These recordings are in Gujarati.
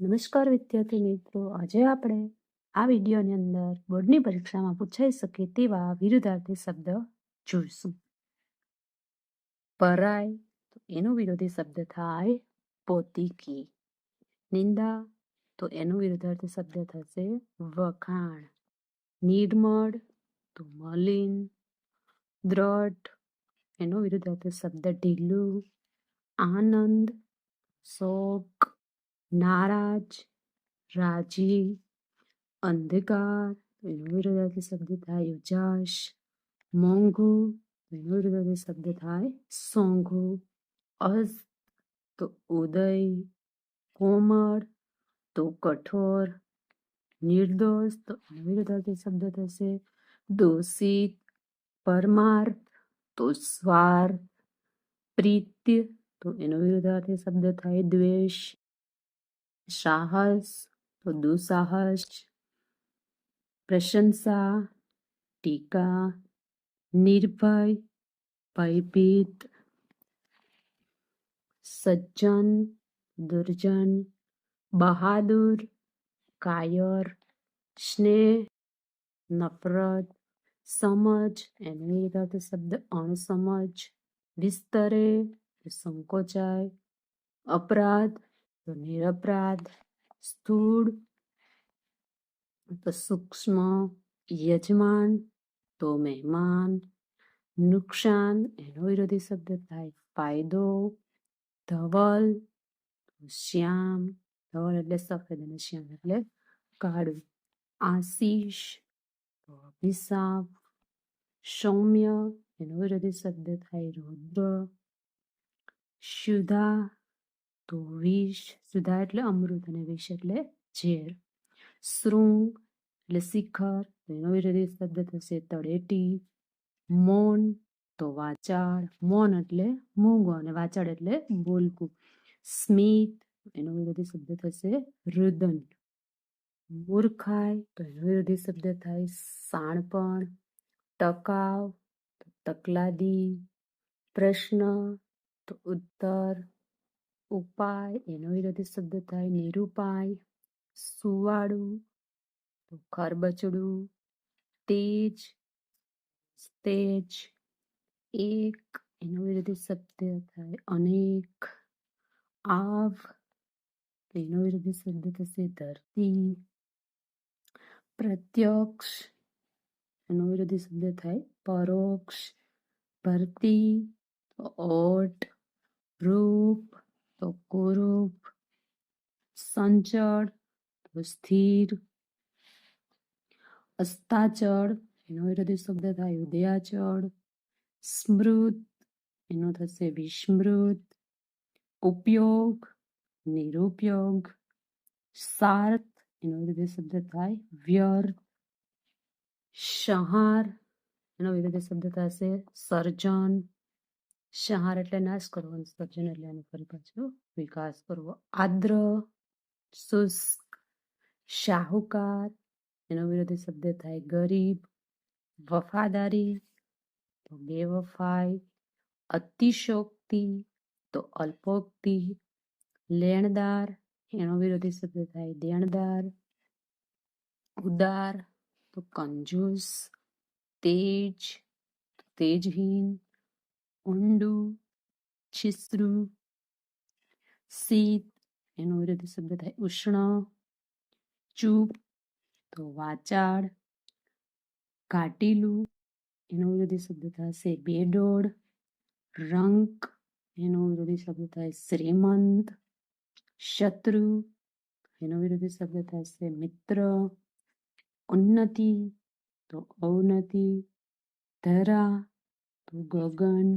નમસ્કાર વિદ્યાર્થી મિત્રો, આજે આપણે આ વિડીયોની અંદર બોર્ડની પરીક્ષામાં પૂછાઈ શકે તેવા વિરુદ્ધાર્થી શબ્દ જોઈશું. પરાય તો એનો વિરોધી શબ્દ થાય પોતીકી. નિંદા, તો એનો વિરુદ્ધાર્થી શબ્દ થશે વખાણ. નિર્મળ, તો મલિન. દ્રઢ, એનો વિરુદ્ધાર્થી શબ્દ ઢીલું. આનંદ, શોક. નારાજ રાજી અંધકાર તો એનો વિરોધાર્થી શબ્દ થાય ઉજાસ મોંઘું તો એનો વિરોધાર્થી શબ્દ થાય સોંઘું અસ્ત તો ઉદય કોમળ તો કઠોર નિર્દોષ તો એનો વિરોધાર્થી શબ્દ થશે દોષિત પરમાર્થ તો સ્વાર્થ પ્રીત્ય તો એનો વિરોધાર્થી શબ્દ થાય દ્વેષ સાહસ તો દુસાહસ પ્રશંસા ટીકા નિર્ભય ભયભીત સજ્જન દુર્જન બહાદુર કાયર સ્નેહ નફરત સમજ એનો વિરુદ્ધાર્થી શબ્દ અણસમજ વિસ્તરે તો સંકોચાય અપરાધ તો નિરપરાધ સ્થૂળ તો સૂક્ષ્મ યજમાન તો મહેમાન નુકસાન એનો વિરોધી શબ્દ થાય ફાયદો ધવલ શ્યામ ધવલ એટલે સફેદ અને શ્યામ એટલે કાળું. આશીષ, અભિશાપ, સૌમ્ય, એનો વિરોધી શબ્દ થાય. રૌદ્ર, શુધા તો વિષ સુધા એટલે અમૃત અને વિષ એટલે ઝેર શૃંગ એટલે શિખર એનો વિરોધી શબ્દ થશે તળેટી મૌન તો વાચાળ મૌન એટલે મૂંગો અને વાચાળ એટલે બોલકું સ્મિત એનો વિરોધી શબ્દ થશે રુદન મૂર્ખાઈ તો એનો વિરોધી શબ્દ થાય સાણપણ ટકાવ તો તકલાદી પ્રશ્ન તો ઉત્તર ઉપાય એનો વિરોધી શબ્દ થાય નિરૂપાય સુવાળું તો ખરબચડું તેજ તેજ એક એનો વિરોધી શબ્દ થાય અનેક આવ તો એનો વિરોધી શબ્દ થશે ધરતી પ્રત્યક્ષ એનો વિરોધી શબ્દ થાય પરોક્ષ ભરતી તો ઓટ રૂપ તો કુરૂપ, સંચળ, તો સ્થિર. અસ્તાચળ એનો વિરોધી શબ્દ થાય ઉદયાચળ. સ્મૃત, એનો થશે વિસ્મૃત. ઉપયોગ, નિરુપયોગ. સાર્થ, એનો વિરોધી શબ્દ થાય વ્યર્થ. સંહાર, એનો વિરોધી શબ્દ થશે સર્જન. સંહાર એટલે નાશ કરવો સર્જન એટલે એનો ફરી પાછો વિકાસ કરવો. આદ્ર, શુષ્ક, શાહુકાર, એનો વિરોધી શબ્દ થાય ગરીબ, વફાદારી, તો બેવફાઈ અતિશોક્તિ તો અલ્પોક્તિ, લેણદાર, એનો વિરોધી શબ્દ થાય દેણદાર, ઉદાર, તો કંજૂસ, તેજ તેજહીન ઊંડું છીસરું શીત એનો વિરોધી શબ્દ થાય ઉષ્ણ ચૂપ તો વાચાળ ઘાટીલું એનો વિરોધી શબ્દ થશે બેડોળ રંક એનો વિરોધી શબ્દ થાય શ્રીમંત શત્રુ એનો વિરોધી શબ્દ થશે મિત્ર ઉન્નતિ તો અવનતિ ધરા તો ગગન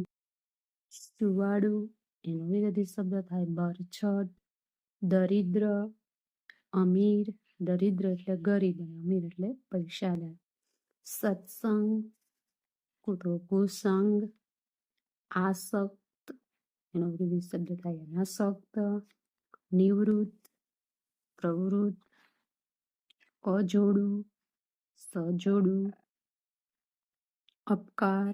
સુવાળું એનો વિરોધી શબ્દ થાય બરછટ, દરિદ્ર, અમીર, દરિદ્ર એટલે ગરીબ અને અમીર એટલે પૈસાદાર. સત્સંગ કુસંગ આસક્ત એનો વિરોધી શબ્દ થાય અનાસક્ત, નિવૃત્ત, પ્રવૃત્ત, અજોડું, સજોડું, અપકાર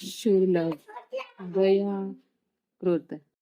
शिवलग दया कृत